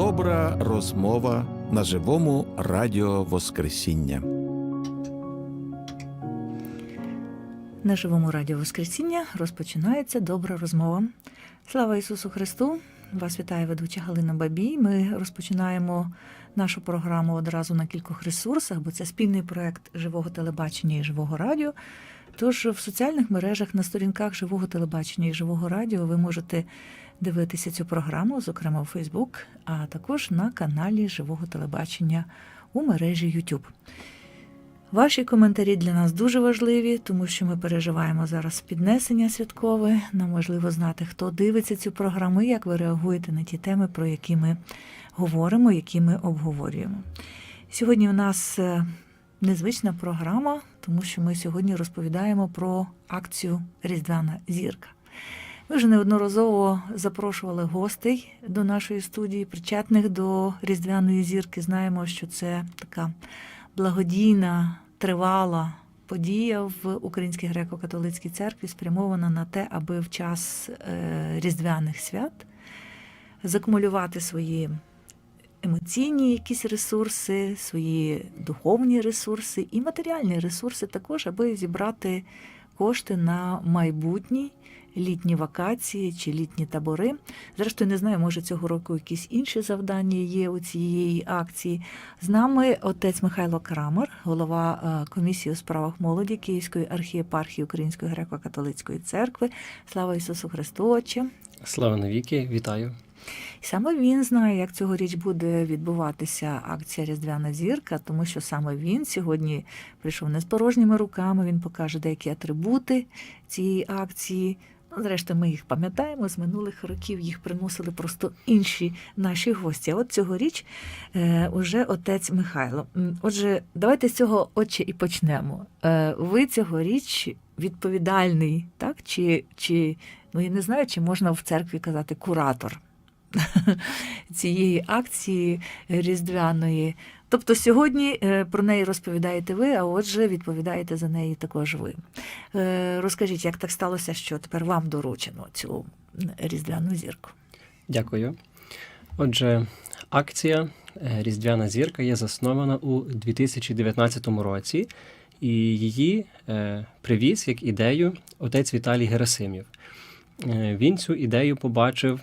Добра розмова на живому радіо Воскресіння. На живому радіо Воскресіння розпочинається добра розмова. Слава Ісусу Христу! Вас вітає ведуча Галина Бабій. Ми розпочинаємо нашу програму одразу на кількох ресурсах, бо це спільний проект живого телебачення і живого радіо. Тож в соціальних мережах на сторінках живого телебачення і живого радіо ви можете дивитися цю програму, зокрема у Фейсбук, а також на каналі живого телебачення у мережі YouTube. Ваші коментарі для нас дуже важливі, тому що ми переживаємо зараз піднесення святкове. Нам важливо знати, хто дивиться цю програму, як ви реагуєте на ті теми, про які ми говоримо, які ми обговорюємо. Сьогодні у нас е, незвична програма, тому що ми сьогодні розповідаємо про акцію Різдвяна зірка. Ми вже неодноразово запрошували гостей до нашої студії, причетних до Різдвяної зірки. Знаємо, що це така благодійна, тривала подія в Українській греко-католицькій церкві, спрямована на те, аби в час е, різдвяних свят закумулювати свої емоційні якісь ресурси, свої духовні ресурси і матеріальні ресурси також, аби зібрати кошти на майбутній. Літні вакації чи літні табори. Зрештою, не знаю, може цього року якісь інші завдання є у цієї акції. З нами отець Михайло Крамер, голова е, комісії у справах молоді Київської архієпархії Української греко-католицької церкви. Слава Ісусу Христу, Отче! Слава навіки, вітаю. І саме він знає, як цьогоріч буде відбуватися акція Різдвяна зірка, тому що саме він сьогодні прийшов не з порожніми руками. Він покаже деякі атрибути цієї акції. Зрештою, ми їх пам'ятаємо з минулих років. Їх приносили просто інші наші гості. А от цьогоріч е, уже отець Михайло. Отже, давайте з цього отче і почнемо. Е, ви цьогоріч відповідальний, так? Чи, чи ну я не знаю, чи можна в церкві казати куратор цієї акції різдвяної. Тобто сьогодні е, про неї розповідаєте ви, а отже, відповідаєте за неї також ви. Е, Розкажіть, як так сталося, що тепер вам доручено цю різдвяну зірку? Дякую. Отже, акція е, Різдвяна зірка є заснована у 2019 році, і її привіз як ідею отець Віталій Герасимів. Він цю ідею побачив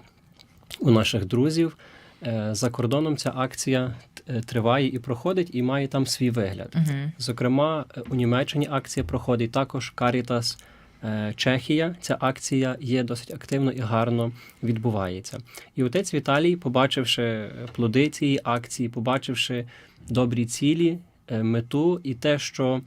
у наших друзів. За кордоном ця акція триває і проходить, і має там свій вигляд. Угу. Зокрема, е, у Німеччині акція проходить також Caritas е, Чехія. Ця акція є досить активно і гарно відбувається. І отець Віталій, побачивши е, плоди цієї акції, побачивши добрі цілі, е, мету і те, що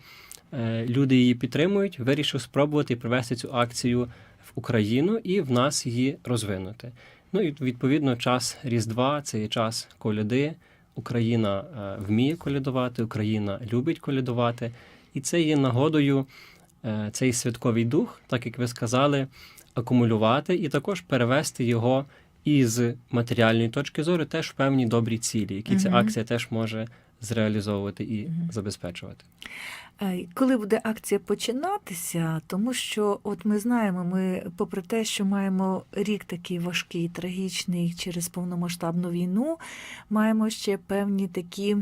е, люди її підтримують, вирішив спробувати привести цю акцію в Україну і в нас її розвинути. Ну і відповідно час Різдва це є час коляди. Україна е, вміє колядувати, Україна любить колядувати, і це є нагодою е, цей святковий дух, так як ви сказали, акумулювати і також перевести його із матеріальної точки зору теж в певні добрі цілі, які ця акція теж може зреалізовувати і угу. забезпечувати. Е, Коли буде акція починатися, тому що от ми знаємо, ми, попри те, що маємо рік такий важкий, трагічний через повномасштабну війну, маємо ще певні такі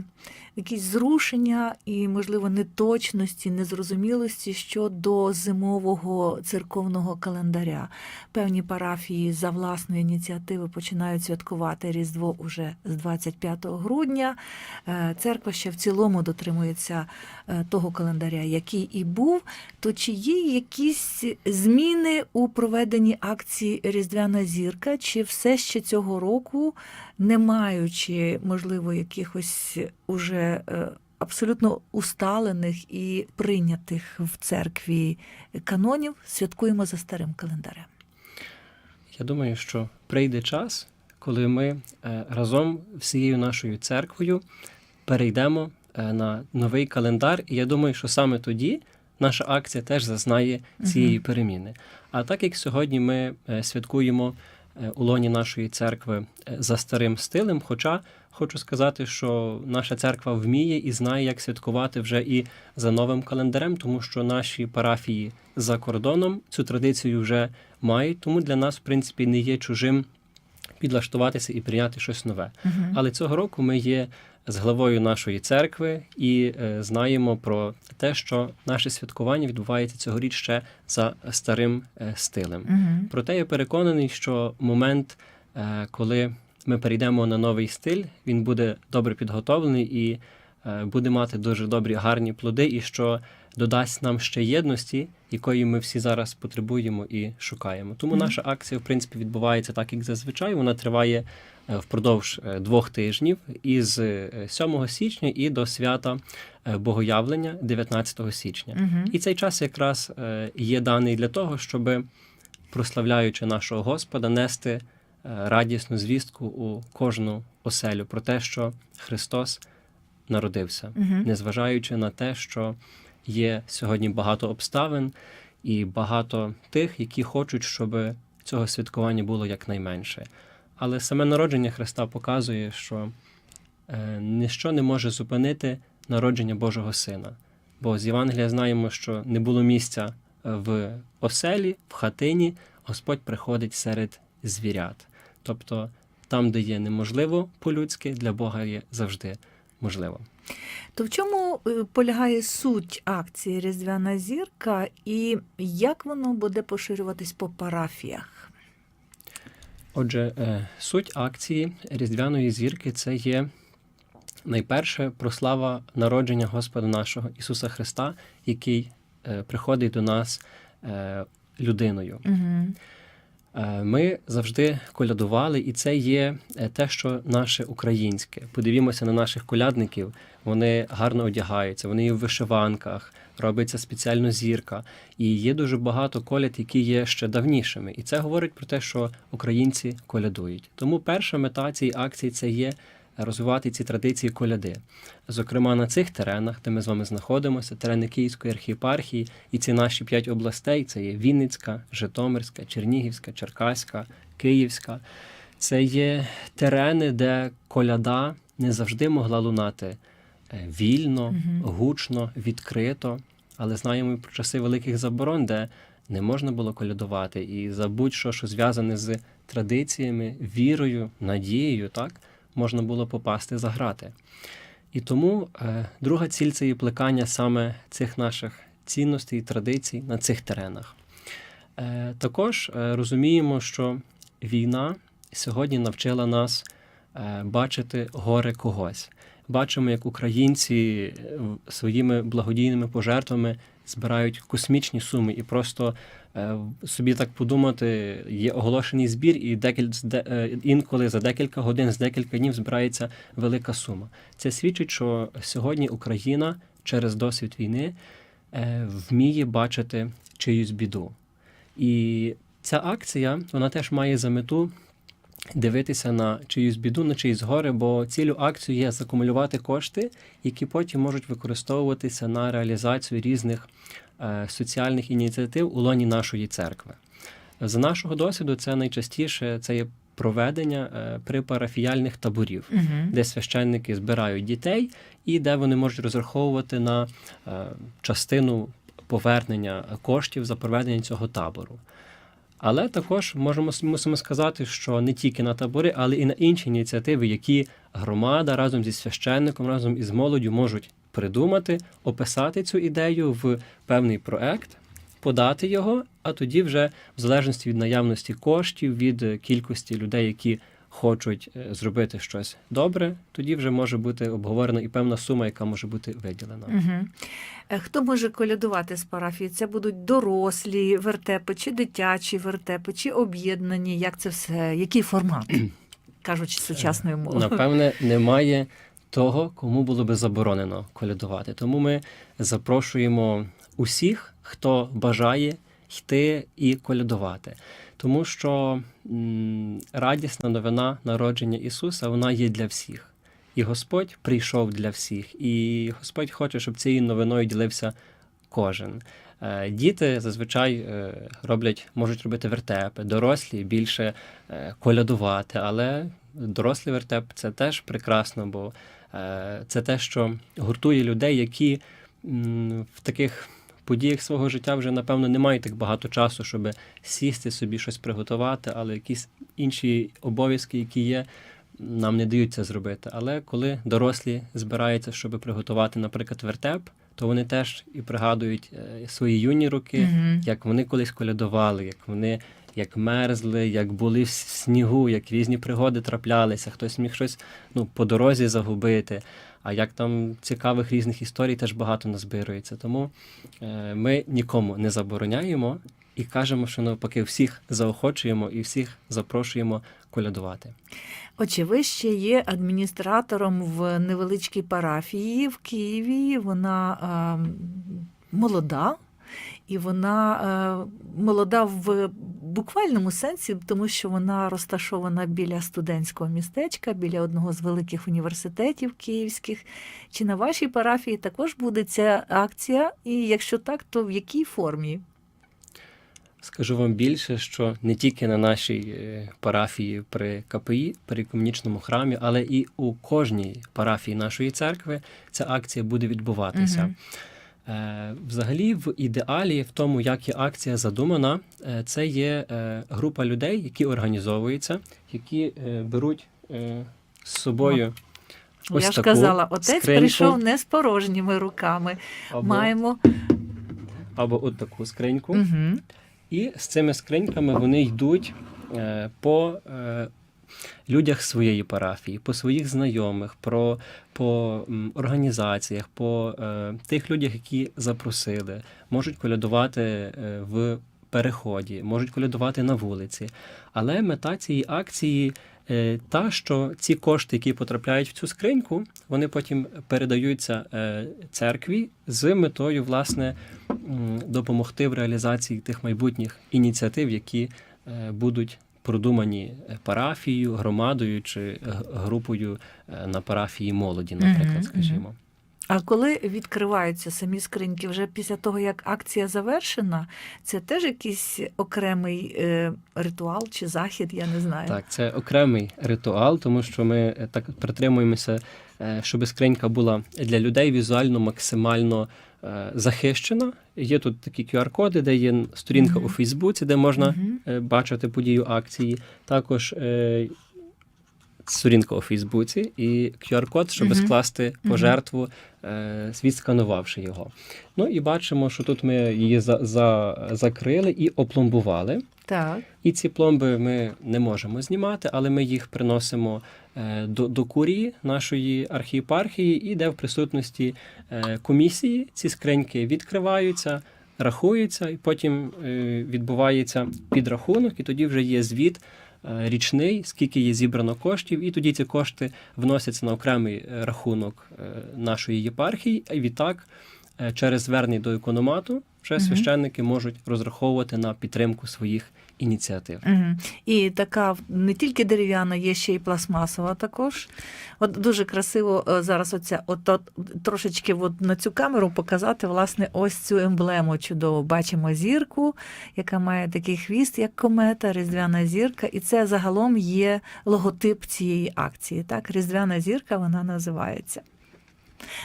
якісь зрушення і, можливо, неточності, незрозумілості щодо зимового церковного календаря. Певні парафії за власної ініціативи починають святкувати Різдво уже з 25 грудня. Е, Церква ще в цілому дотримується е, того календаря, який і був. То чи є якісь зміни у проведенні акції Різдвяна зірка, чи все ще цього року, не маючи, можливо, якихось уже е, абсолютно усталених і прийнятих в церкві канонів, святкуємо за старим календарем? Я думаю, що прийде час, коли ми е, разом всією нашою церквою перейдемо на новий календар, і я думаю, що саме тоді наша акція теж зазнає цієї переміни. А так як сьогодні ми е, святкуємо е, у лоні нашої церкви е, за старим стилем, хоча хочу сказати, що наша церква вміє і знає, як святкувати вже і за новим календарем, тому що наші парафії за кордоном цю традицію вже мають, тому для нас, в принципі, не є чужим підлаштуватися і прийняти щось нове. Мгм. Але цього року ми є з главою нашої церкви і е, знаємо про те, що наше святкування відбувається цьогоріч ще за старим е, стилем. Угу. Проте я переконаний, що момент, е, коли ми перейдемо на новий стиль, він буде добре підготовлений і буде мати дуже добрі гарні плоди, і що додасть нам ще єдності, якої ми всі зараз потребуємо і шукаємо. Тому наша акція, в принципі, відбувається так, як зазвичай. Вона триває е, впродовж е, двох тижнів із е, 7 січня і до свята е, Богоявлення 19 січня. Мгм. І цей час якраз е, є даний для того, щоб, прославляючи нашого Господа, нести е, радісну звістку у кожну оселю про те, що Христос народився, Мгм. незважаючи на те, що є сьогодні багато обставин і багато тих, які хочуть, щоб цього святкування було якнайменше. Але саме народження Христа показує, що е, ніщо не може зупинити народження Божого Сина. Бо з Євангелія знаємо, що не було місця е, в оселі, в хатині, Господь приходить серед звірят. Тобто там, де є неможливо по-людськи, для Бога є завжди можливо. То в чому е, полягає суть акції Різдвяна зірка і як воно буде поширюватись по парафіях? Отже, е, суть акції Різдвяної зірки це є найперше прослава народження Господа нашого Ісуса Христа, який е, приходить до нас людиною. Угу. Е, Ми завжди колядували, і це є е, те, що наше українське. Подивімося на наших колядників. Вони гарно одягаються, вони є в вишиванках, робиться спеціально зірка. І є дуже багато коляд, які є ще давнішими. І це говорить про те, що українці колядують. Тому перша мета цієї акції це є розвивати ці традиції коляди. Зокрема, на цих теренах, де ми з вами знаходимося, терени Київської архієпархії, і ці наші п'ять областей це є Вінницька, Житомирська, Чернігівська, Черкаська, Київська. Це є терени, де коляда не завжди могла лунати е, вільно, гучно, відкрито. Але знаємо і про часи великих заборон, де не можна було колядувати, і за будь-що, що зв'язане з традиціями, вірою, надією, так можна було попасти за грати. І тому е, друга ціль це є плекання саме цих наших цінностей і традицій на цих теренах. Е, також е, розуміємо, що війна сьогодні навчила нас е, бачити горе когось. Бачимо, як українці е, своїми благодійними пожертвами збирають космічні суми, і просто собі так подумати, є оголошений збір, і декіль, е, інколи за декілька годин, з декілька днів збирається велика сума. Це свідчить, що сьогодні Україна через досвід війни е, вміє бачити чиюсь біду. І ця акція вона теж має за мету дивитися на чиюсь біду, на чиїсь горе, бо цілю акцію є закумулювати кошти, які потім можуть використовуватися на реалізацію різних е, соціальних ініціатив у лоні нашої церкви. За нашого досвіду, це найчастіше це є проведення е, припарафіяльних таборів Угу. де священники збирають дітей і де вони можуть розраховувати на е, частину повернення коштів за проведення цього табору. Але також можемо мусимо сказати, що не тільки на табори, але і на інші ініціативи, які громада разом зі священником, разом із молоддю можуть придумати, описати цю ідею в певний проект, подати його, а тоді вже в залежності від наявності коштів, від е, кількості людей, які хочуть е, зробити щось добре, тоді вже може бути обговорена і певна сума, яка може бути виділена. Угу. Хто може колядувати з парафії? Це будуть дорослі вертепи, чи дитячі вертепи, чи об'єднані? Як це все? Який формат? Кажучи сучасною мовою. Напевне, немає того, кому було би заборонено колядувати. Тому ми запрошуємо усіх, хто бажає йти і колядувати. Тому що радісна новина народження Ісуса вона є для всіх. І Господь прийшов для всіх, і Господь хоче, щоб цією новиною ділився кожен. Е, Діти зазвичай е, роблять, можуть робити вертепи, дорослі більше е, колядувати, але дорослий вертеп це теж прекрасно, бо це те, що гуртує людей, які в таких подіях свого життя вже, напевно, не мають так багато часу, щоб сісти собі щось приготувати, але якісь інші обов'язки, які є, нам не дають це зробити. Але коли дорослі збираються, щоб приготувати, наприклад, вертеп, то вони теж і пригадують е, свої юні роки, Мгм. як вони колись колядували, як вони як мерзли, як були в снігу, як різні пригоди траплялися, хтось міг щось ну, по дорозі загубити. А як там цікавих різних історій теж багато назбирується. Тому е, ми нікому не забороняємо і кажемо, що навпаки всіх заохочуємо і всіх запрошуємо колядувати. Отже, ви ще є адміністратором в невеличкій парафії в Києві. Вона е, молода, і вона е, молода в буквальному сенсі, тому що вона розташована біля студентського містечка, біля одного з великих університетів київських. Чи на вашій парафії також буде ця акція? І якщо так, то в якій формі? Скажу вам більше, що не тільки на нашій е, парафії при КПІ, при комунічному храмі, але і у кожній парафії нашої церкви ця акція буде відбуватися. Мгм. Е, Взагалі, в ідеалі, в тому, як є акція задумана, е, це є е, група людей, які організовуються, які беруть з собою. Ось Я ж таку казала, отець скриньку прийшов не з порожніми руками. або, Маємо. або от таку скриньку. Угу. І з цими скриньками вони йдуть по людях своєї парафії, по своїх знайомих, про, по організаціях, по е, тих людях, які запросили, можуть колядувати е, в переході, можуть колядувати на вулиці. Але мета цієї акції. е, Та, що ці кошти, які потрапляють в цю скриньку, вони потім передаються е, церкві з метою, власне, допомогти в реалізації тих майбутніх ініціатив, які будуть продумані парафією, громадою чи групою е, на парафії молоді, наприклад, скажімо. А коли відкриваються самі скриньки, вже після того, як акція завершена, це теж якийсь окремий е, ритуал чи захід, я не знаю. Так, це окремий ритуал, тому що ми е, так притримуємося, щоб скринька була для людей візуально максимально захищена. Є тут такі QR-коди, де є сторінка Мгм. у Фейсбуці, де можна Мгм. е, бачити подію акції. Також е, сторінка у Фейсбуці і QR-код, щоб Мгм. скласти пожертву, е, відсканувавши його. Ну і бачимо, що тут ми її за, за, закрили і опломбували. Так. І ці пломби ми не можемо знімати, але ми їх приносимо е, до, до курії нашої архієпархії, і де в присутності е, комісії ці скриньки відкриваються, рахуються, і потім е, відбувається підрахунок, і тоді вже є звіт. е, Річний, скільки є зібрано коштів, і тоді ці кошти вносяться на окремий е, рахунок е, нашої єпархії. І відтак, е, через звернення до економату, вже священники можуть розраховувати на підтримку своїх ініціатив. Угу. І така не тільки дерев'яна, є ще й пластмасова також. От дуже красиво е, зараз оця, от, от трошечки от на цю камеру показати власне ось цю емблему чудову. Бачимо зірку, яка має такий хвіст, як комета, різдвяна зірка, і це загалом є логотип цієї акції. Так, різдвяна зірка вона називається.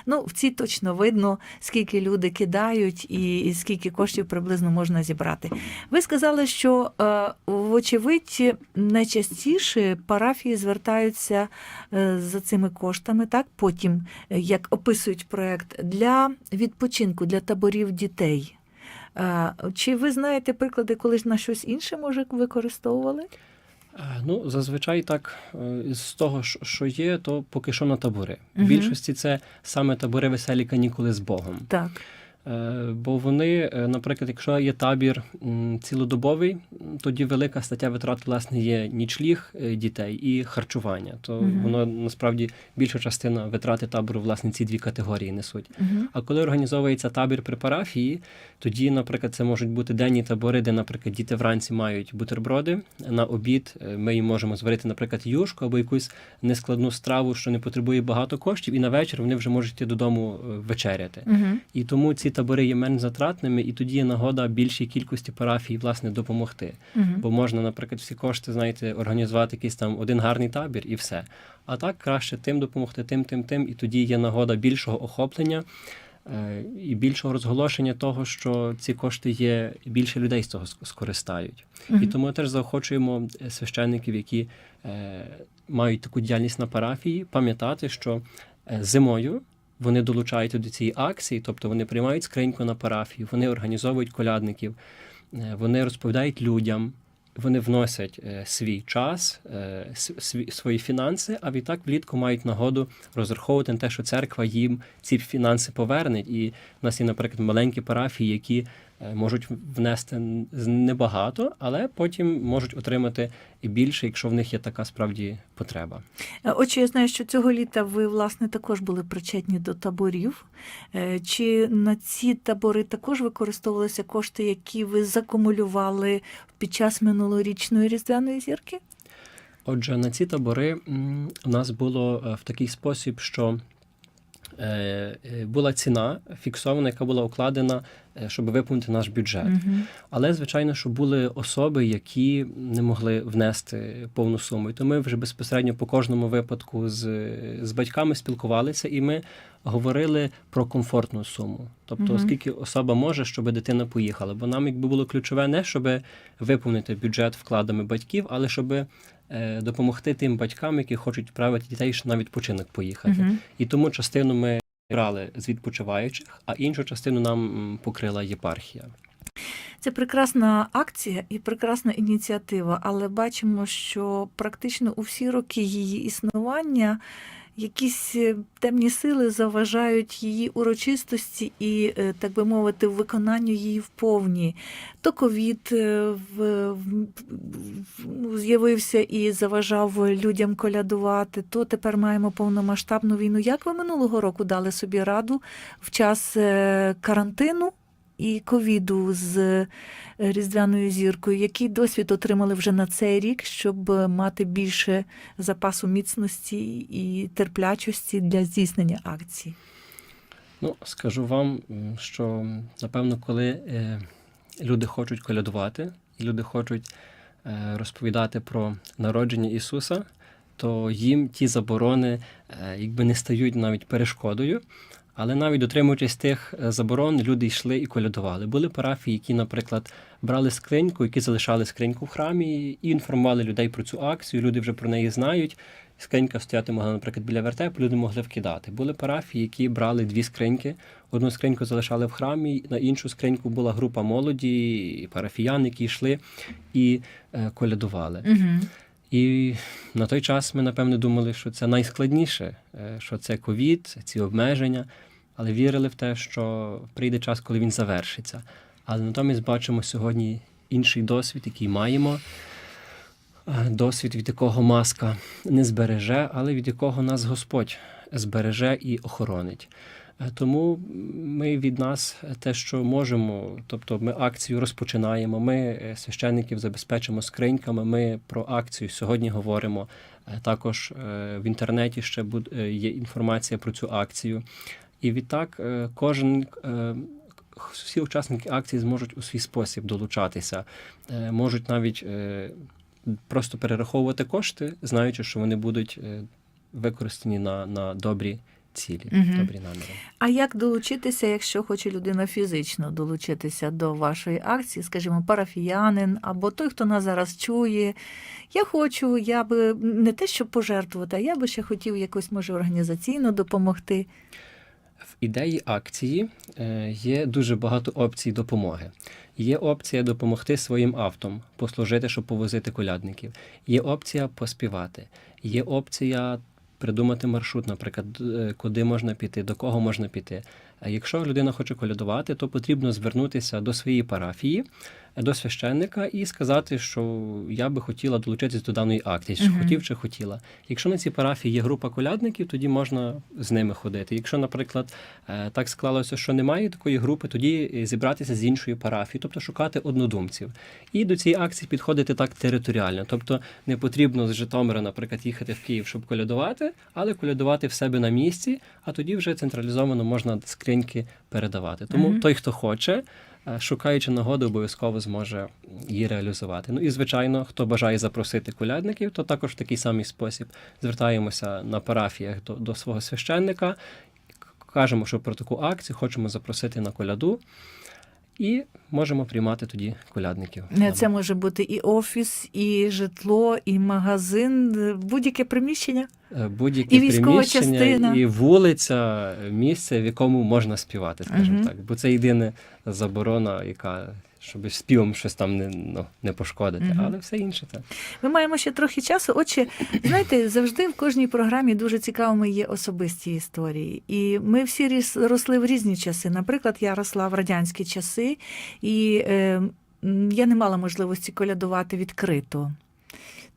Ну, в цій точно видно, скільки люди кидають і, і скільки коштів приблизно можна зібрати. Ви сказали, що е, вочевидь найчастіше парафії звертаються е, за цими коштами, так потім, е, як описують проект, для відпочинку, для таборів дітей. Е, Чи ви знаєте приклади, коли ж на щось інше може використовували? Е, Ну, зазвичай так, е, з того, що- є, то поки що на табори. В більшості це саме табори веселі канікули з Богом. Так. Е, Бо вони, е, наприклад, якщо є табір цілодобовий, тоді велика стаття витрат власне є нічліг е, дітей і харчування. То Мгм. воно насправді більша частина витрати табору власне ці дві категорії несуть. Угу. А коли організовується табір при парафії, тоді, наприклад, це можуть бути денні табори, де, наприклад, діти вранці мають бутерброди. На обід ми їм можемо зварити, наприклад, юшку або якусь нескладну страву, що не потребує багато коштів, і на вечір вони вже можуть йти додому вечеряти. Угу. І тому ці табори є менш затратними, і тоді є нагода більшій кількості парафій власне допомогти. Угу. Бо можна, наприклад, всі кошти, знаєте, організувати якийсь там один гарний табір і все. А так краще тим допомогти, тим, тим, тим, і тоді є нагода більшого охоплення е, і більшого розголошення того, що ці кошти є, більше людей з цього ск- скористають. І Мгм. тому теж заохочуємо е, священників, які е, мають таку діяльність на парафії, пам'ятати, що е, зимою вони долучаються до цієї акції, тобто вони приймають скриньку на парафію, вони організовують колядників, е, вони розповідають людям. Вони вносять е, свій час, е, свої фінанси, а відтак влітку мають нагоду розраховувати на те, що церква їм ці фінанси поверне. І в нас є, наприклад, маленькі парафії, які можуть внести небагато, але потім можуть отримати і більше, якщо в них є така справді потреба. Е, Отже, я знаю, що цього літа ви, власне, також були причетні до таборів. Е, Чи на ці табори також використовувалися кошти, які ви закумулювали під час минулорічної різдвяної зірки? Отже, на ці табори у нас було е, в такий спосіб, що е, е, була ціна фіксована, яка була укладена, е, щоб виповнити наш бюджет. Мгм. Але, звичайно, що були особи, які не могли внести повну суму. І то ми вже безпосередньо по кожному випадку з, з батьками спілкувалися, і ми говорили про комфортну суму. Тобто, Мгм. скільки особа може, щоб дитина поїхала. Бо нам якби було ключове не щоб виповнити бюджет вкладами батьків, але щоб е, допомогти тим батькам, які хочуть відправити дітей ще на відпочинок поїхати. Мгм. І тому частину ми брали з відпочиваючих, а іншу частину нам покрила єпархія. Це прекрасна акція і прекрасна ініціатива, але бачимо, що практично у всі роки її існування якісь е, темні сили заважають її урочистості і, е, так би мовити, виконанню її вповні. То ковід е, в, в- в- з'явився і заважав людям колядувати, то тепер маємо повномасштабну війну. Як ви минулого року дали собі раду в час карантину? І ковіду з е, різдвяною зіркою. Який досвід отримали вже на цей рік, щоб е, мати більше запасу міцності і терплячості для здійснення акції? Ну, скажу вам, що напевно, коли е, люди хочуть колядувати, і люди хочуть розповідати про народження Ісуса, то їм ті заборони якби не стають навіть перешкодою. Але навіть дотримуючись тих е, заборон, люди йшли і колядували. Були парафії, які, наприклад, брали скриньку, які залишали скриньку в храмі і інформували людей про цю акцію. Люди вже про неї знають. Скринька стояти могла, наприклад, біля вертепу, люди могли вкидати. Були парафії, які брали дві скриньки. Одну скриньку залишали в храмі, на іншу скриньку була група молоді, парафіян, які йшли і е, колядували. Угу. І на той час ми, напевне, думали, що це найскладніше, е, що це ковід, ці обмеження, але вірили в те, що прийде час, коли він завершиться. Але натомість бачимо сьогодні інший досвід, який маємо. Е, Досвід, від якого маска не збереже, але від якого нас Господь збереже і охоронить. Е, Тому ми від нас те, що можемо, тобто ми акцію розпочинаємо. Ми е, священників забезпечимо скриньками. Ми про акцію сьогодні говоримо. Е, Також е, в інтернеті ще е, є інформація про цю акцію. І відтак е, кожен. е, Всі учасники акції зможуть у свій спосіб долучатися, Е, можуть навіть е, просто перераховувати кошти, знаючи, що вони будуть е, використані на, на добрі цілі, Мгм. добрі наміри. А як долучитися, якщо хоче людина фізично долучитися до вашої акції, скажімо, парафіянин або той, хто нас зараз чує? Я хочу, я би не те, щоб пожертвувати, а я би ще хотів якось може організаційно допомогти. В ідеї акції е, є дуже багато опцій допомоги. Є опція допомогти своїм автом, послужити, щоб повозити колядників. Є опція поспівати. Є опція придумати маршрут, наприклад, е, куди можна піти, до кого можна піти. А Якщо людина хоче колядувати, то потрібно звернутися до своєї парафії, до священника і сказати, що я би хотіла долучитися до даної акції, чи Мгм. хотів чи хотіла. Якщо на цій парафії є група колядників, тоді можна з ними ходити. Якщо, наприклад, е, так склалося, що немає такої групи, тоді е, зібратися з іншої парафії, тобто шукати однодумців. І до цієї акції підходити так територіально. Тобто не потрібно з Житомира, наприклад, їхати в Київ, щоб колядувати, але колядувати в себе на місці, а тоді вже централізовано можна скриньки передавати. Тому Мгм. той, хто хоче. Е, Шукаючи нагоду, обов'язково зможе її реалізувати. Ну і звичайно, хто бажає запросити колядників, то також в такий самий спосіб звертаємося на парафіях до, до свого священника, кажемо, що про таку акцію хочемо запросити на коляду, і можемо приймати тоді колядників. Е, Це може бути і офіс, і житло, і магазин, е, будь-яке приміщення. Е, будь-яке приміщення, частина. і вулиця, місце, в якому можна співати, скажімо угу. так. Бо це єдина заборона, яка щоб співом щось там не, ну, не пошкодити. Мгм. Але все інше це. Ми маємо ще трохи часу. Отже, знаєте, завжди в кожній програмі дуже цікавими є особисті історії. І ми всі ріс- росли в різні часи. Наприклад, я росла в радянські часи, і е, я не мала можливості колядувати відкрито.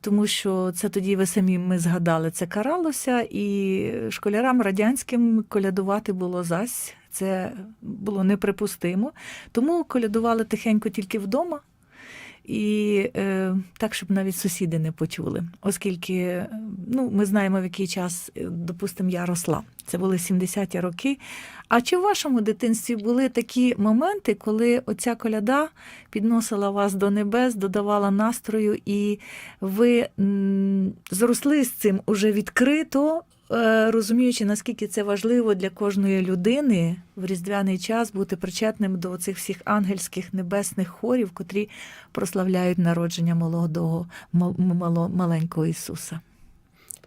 Тому що це тоді ви самі ми згадали, це каралося, і школярам радянським колядувати було зась. Це було неприпустимо. Тому колядували тихенько тільки вдома. І е, так, щоб навіть сусіди не почули, оскільки е, ну, ми знаємо, в який час, е, допустимо, я росла. Це були 70-ті роки. А чи в вашому дитинстві були такі моменти, коли оця коляда підносила вас до небес, додавала настрою, і ви зросли з цим уже відкрито, розуміючи, наскільки це важливо для кожної людини в різдвяний час бути причетним до цих всіх ангельських небесних хорів, котрі прославляють народження молодого маленького Ісуса.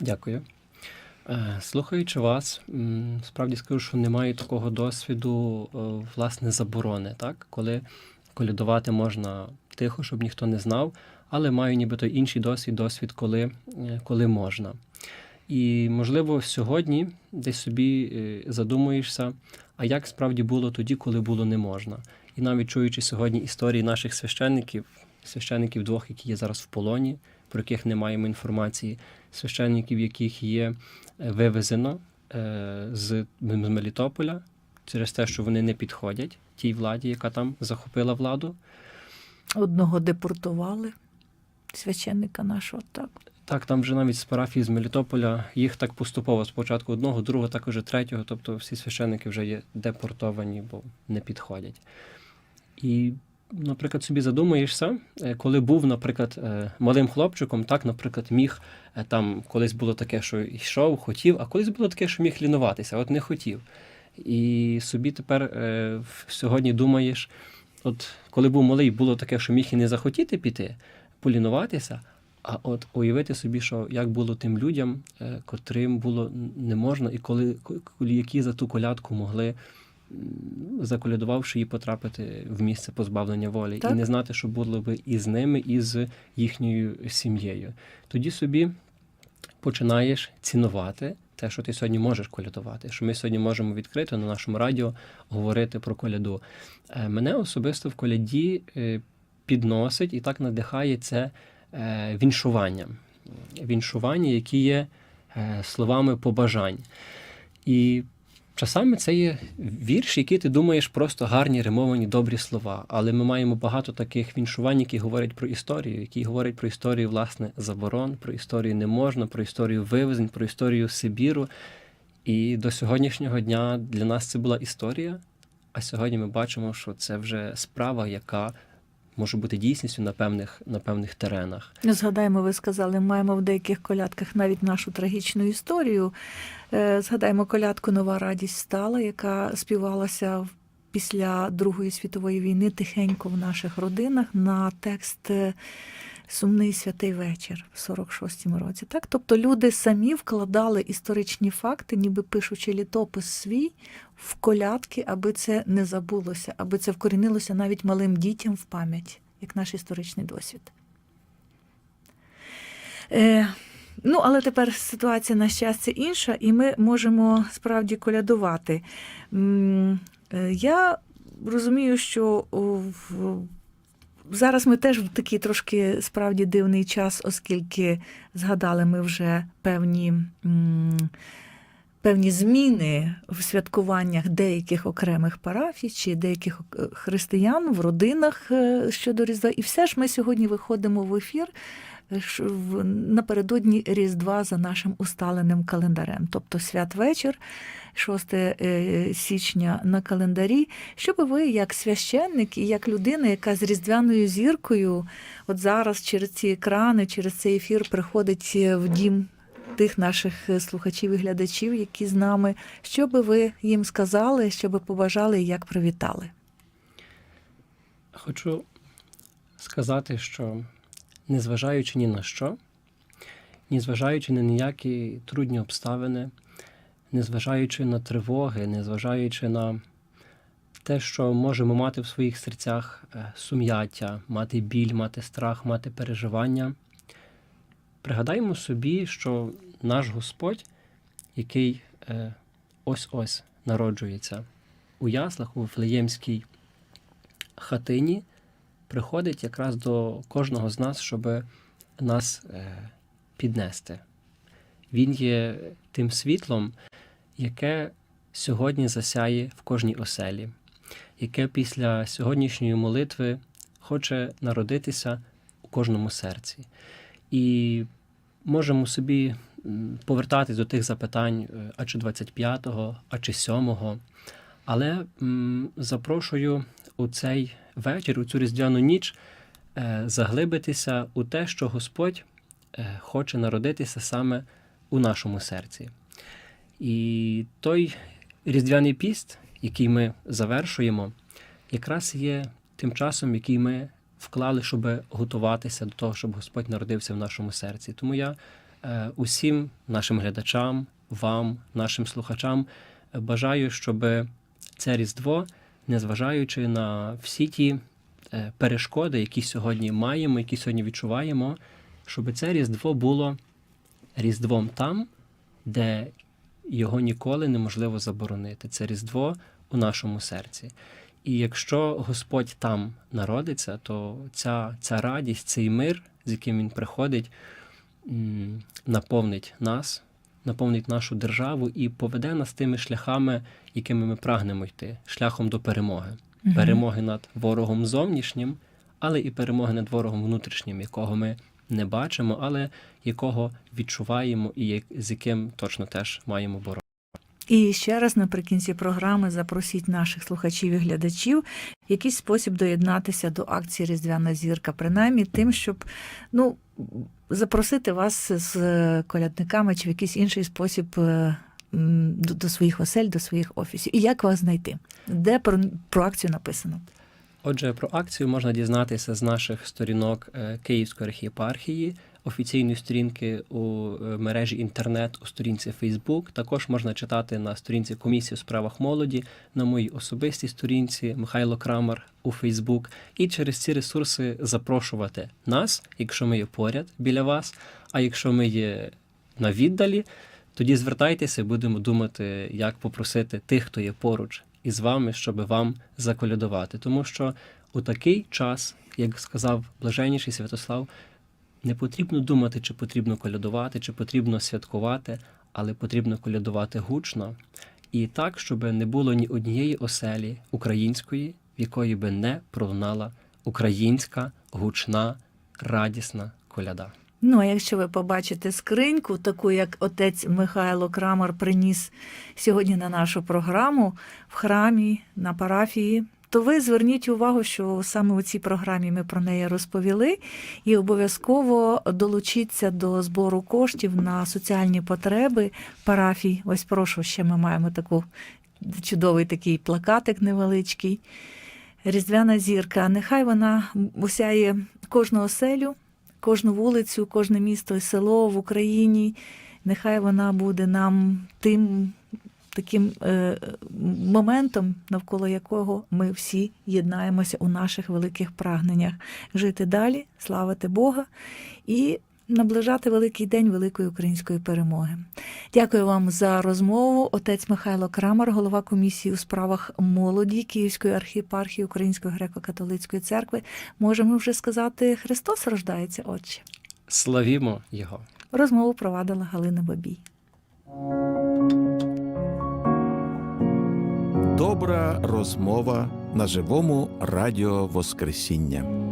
Дякую. Е, Слухаючи вас, справді скажу, що немає такого досвіду, е, власне, заборони, так? коли колядувати можна тихо, щоб ніхто не знав, але маю нібито інший досвід, досвід, коли, е, коли можна. І, можливо, сьогодні десь собі е, задумуєшся, а як справді було тоді, коли було не можна. І навіть чуючи сьогодні історії наших священників, священників двох, які є зараз в полоні, про яких не маємо інформації, священників, яких є е, вивезено е, з з Мелітополя через те, що вони не підходять тій владі, яка там захопила владу. Одного депортували, священника нашого, так. Так, там вже навіть з парафії з Мелітополя їх так поступово спочатку одного, другого, так уже третього. Тобто всі священники вже є депортовані, бо не підходять. І, наприклад, собі задумаєшся, е, коли був, наприклад, е, малим хлопчиком, так, наприклад, міг е, там колись було таке, що йшов, хотів, а колись було таке, що міг лінуватися, от не хотів. І собі тепер сьогодні думаєш, от коли був малий, було таке, що міг і не захотіти піти, полінуватися. А от уявити собі, що як було тим людям, е, котрим було не можна, і коли, які за ту колядку могли, заколядувавши її, потрапити в місце позбавлення волі, Так. і не знати, що було би і з ними, і з їхньою сім'єю. Тоді собі починаєш цінувати те, що ти сьогодні можеш колядувати, що ми сьогодні можемо відкрито на нашому радіо говорити про коляду. Е, Мене особисто в коляді е, підносить і так надихає це віншування. Віншування, які є е, словами побажань. І часами це є вірш, який ти думаєш просто гарні, римовані, добрі слова. Але ми маємо багато таких віншувань, які говорять про історію, які говорять про історію власне заборон, про історію не можна, про історію вивезень, про історію Сибіру. І до сьогоднішнього дня для нас це була історія. А сьогодні ми бачимо, що це вже справа, яка може бути дійсністю на певних, на певних теренах. Ну, Згадаємо, ви сказали, маємо в деяких колядках навіть нашу трагічну історію. Е, Згадаємо колядку Нова радість стала, яка співалася після Другої світової війни тихенько в наших родинах на текст е, Сумний святий вечір в 46-му році. Так? Тобто люди самі вкладали історичні факти, ніби пишучи літопис свій в колядки, аби це не забулося, аби це вкорінилося навіть малим дітям в пам'ять, як наш історичний досвід. Е, ну, але тепер ситуація, на щастя, інша, і ми можемо справді колядувати. Е, Я розумію, що в- зараз ми теж в такий трошки справді дивний час, оскільки згадали ми вже певні. Певні зміни в святкуваннях деяких окремих парафій чи деяких е, християн в родинах е, щодо Різдва. І все ж ми сьогодні виходимо в ефір е, напередодні Різдва за нашим усталеним календарем, тобто святвечір, 6 е, січня на календарі, щоб ви, як священник і як людина, яка з різдвяною зіркою, от зараз через ці екрани, через цей ефір приходить в дім тих наших е, слухачів і глядачів, які з нами, що би ви їм сказали, що би побажали і як привітали? Хочу сказати, що незважаючи ні на що, незважаючи на ніякі трудні обставини, незважаючи на тривоги, незважаючи на те, що можемо мати в своїх серцях е, сум'яття, мати біль, мати страх, мати переживання, пригадаймо собі, що наш Господь, який е, ось-ось народжується у яслах у Вифлеємській хатині, приходить якраз до кожного з нас, щоб нас е, піднести. Він є тим світлом, яке сьогодні засяє в кожній оселі, яке після сьогоднішньої молитви хоче народитися у кожному серці. І можемо собі повертатись до тих запитань, е, а чи 25-го, а чи 7-го. Але м, запрошую у цей вечір, у цю різдвяну ніч, е, заглибитися у те, що Господь е, хоче народитися саме у нашому серці. І той різдвяний піст, який ми завершуємо, якраз є тим часом, який ми вклали, щоб готуватися до того, щоб Господь народився в нашому серці. Тому я е, усім нашим глядачам, вам, нашим слухачам бажаю, щоб це Різдво, незважаючи на всі ті е, перешкоди, які сьогодні маємо, які сьогодні відчуваємо, щоб це Різдво було Різдвом там, де його ніколи неможливо заборонити. Це Різдво у нашому серці. І якщо Господь там народиться, то ця, ця радість, цей мир, з яким він приходить, наповнить нас, наповнить нашу державу і поведе нас тими шляхами, якими ми прагнемо йти, шляхом до перемоги. Мгм. Перемоги над ворогом зовнішнім, але і перемоги над ворогом внутрішнім, якого ми не бачимо, але якого відчуваємо і з яким точно теж маємо боротися. І ще раз наприкінці програми запросіть наших слухачів і глядачів якийсь спосіб доєднатися до акції Різдвяна зірка, принаймні тим, щоб ну, запросити вас з колядниками чи в якийсь інший спосіб е, до своїх осель, до своїх офісів. І як вас знайти? Де про, про акцію написано? Отже, про акцію можна дізнатися з наших сторінок е, Київської архієпархії, офіційної сторінки у е, мережі інтернет, у сторінці Facebook. Також можна читати на сторінці комісії у справах молоді, на моїй особистій сторінці Михайло Крамар у Facebook. І через ці ресурси запрошувати нас, якщо ми є поряд біля вас. А якщо ми є на віддалі, тоді звертайтеся, будемо думати, як попросити тих, хто є поруч із вами, щоб вам заколядувати. Тому що у такий час, як сказав блаженніший Святослав, не потрібно думати, чи потрібно колядувати, чи потрібно святкувати, але потрібно колядувати гучно і так, щоб не було ні однієї оселі української, в якої би не пролунала українська гучна, радісна коляда. Ну, а якщо ви побачите скриньку, таку як отець Михайло Крамар приніс сьогодні на нашу програму в храмі на парафії, то ви зверніть увагу, що саме у цій програмі ми про неї розповіли, і обов'язково долучіться до збору коштів на соціальні потреби парафій. Ось прошу, ще ми маємо таку чудовий такий плакатик невеличкий. Різдвяна зірка. Нехай вона осяє кожну оселю, кожну вулицю, кожне місто і село в Україні. Нехай вона буде нам тим таким е, моментом, навколо якого ми всі єднаємося у наших великих прагненнях жити далі, славити Бога і наближати великий день великої української перемоги. Дякую вам за розмову. Отець Михайло Крамар, голова комісії у справах молоді Київської архієпархії Української греко-католицької церкви. Можемо вже сказати, Христос рождається, Отче. Славімо Його! Розмову провадила Галина Бабій. Добра розмова на живому радіо Воскресіння.